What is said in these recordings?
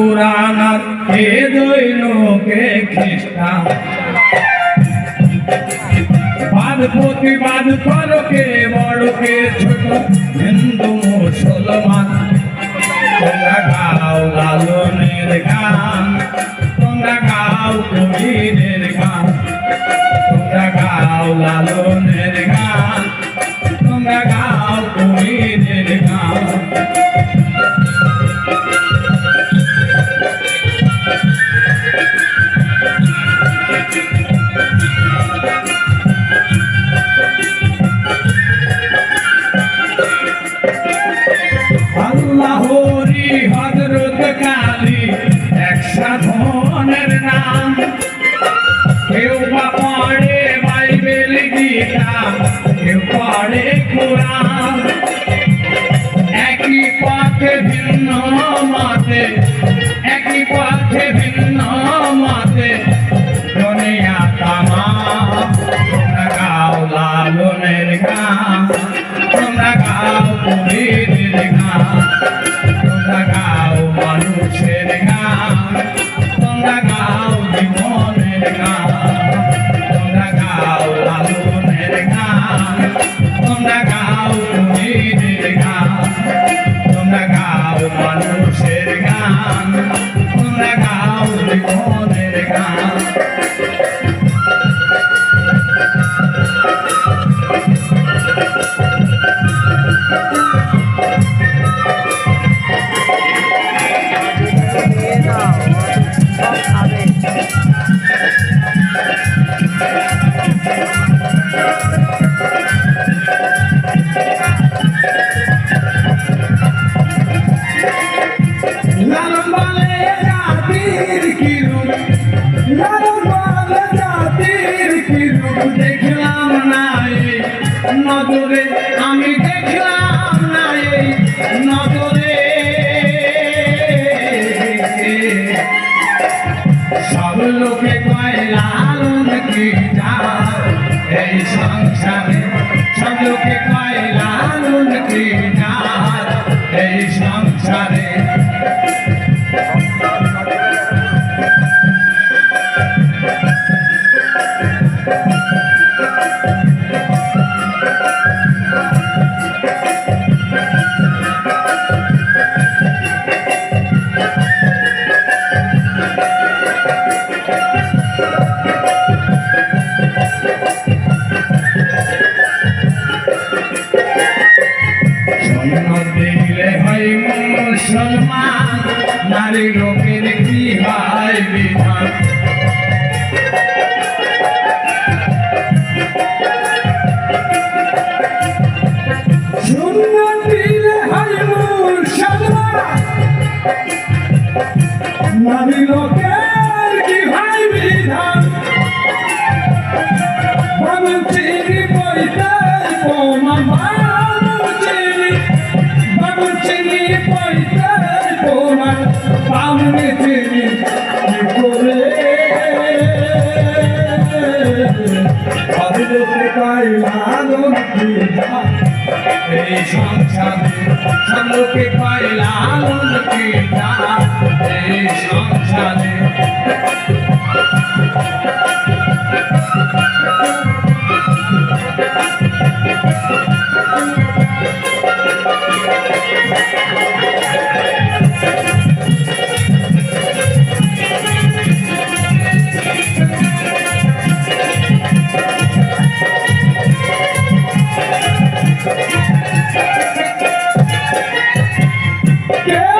পুরানার হে দুই খ্রিস্টান। বাদ প্রতিবাদ করকে বড়কে ছোট, হিন্দু, মুসলমান। তোমরা গাও লালনের গান, তোমরা গাও কবিরের গান। তোমরা গাও লালন লোকে কয় লালন কি যা এই সংসারে সব লোকে মুসলমান নারী লোকের কি হয় বিধান সংসারে সঙ্গে পয়লা আনন্দকে তারা এই সংসারে Thank you. Yeah.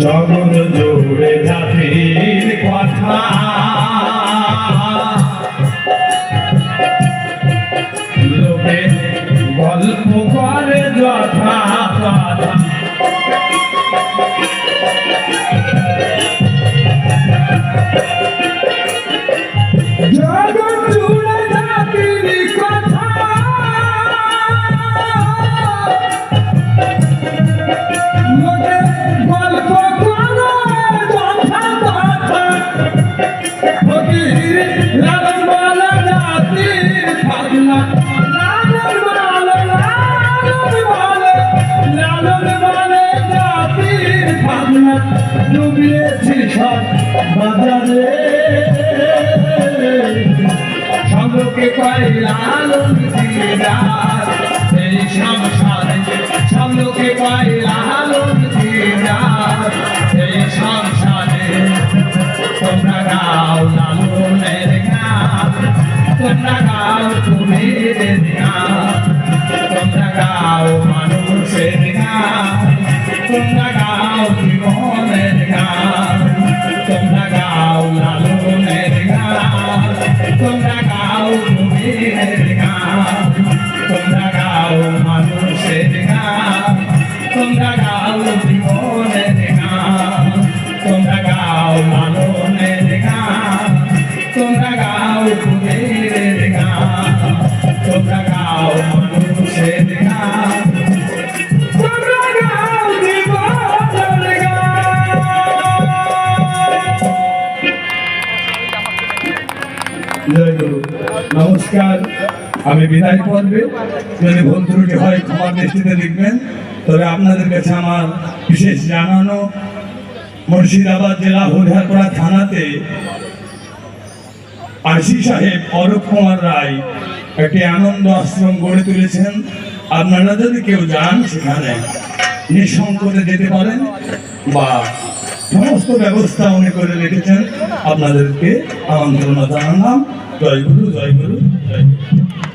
জোড়ে এই সংসারে সব লোকে কয় লালন দিদার এই সংসারে, তোমরা গাও লালনের গান, তোমরা গাও কুমিরের নমস্কার। আমি বিদায় পর্বে। যদি ভুল ত্রুটি হয় ক্ষমার দৃষ্টিতে লিখবেন তবে আপনাদের কাছে আমার বিশেষ জানানো, মুর্শিদাবাদ জেলা হরিহরপাড়া থানাতে আশি সাহেব অরূপ কুমার রায় একটি আনন্দ আশ্রম গড়ে তুলেছেন। আপনারা যদি কেউ যান সেখানে নিঃসংকোচে যেতে পারেন বা সমস্ত ব্যবস্থা উনি করে রেখেছেন। আপনাদেরকে আমন্ত্রণ জানালাম। Dayıbırı, dayıbırı, dayıbırı.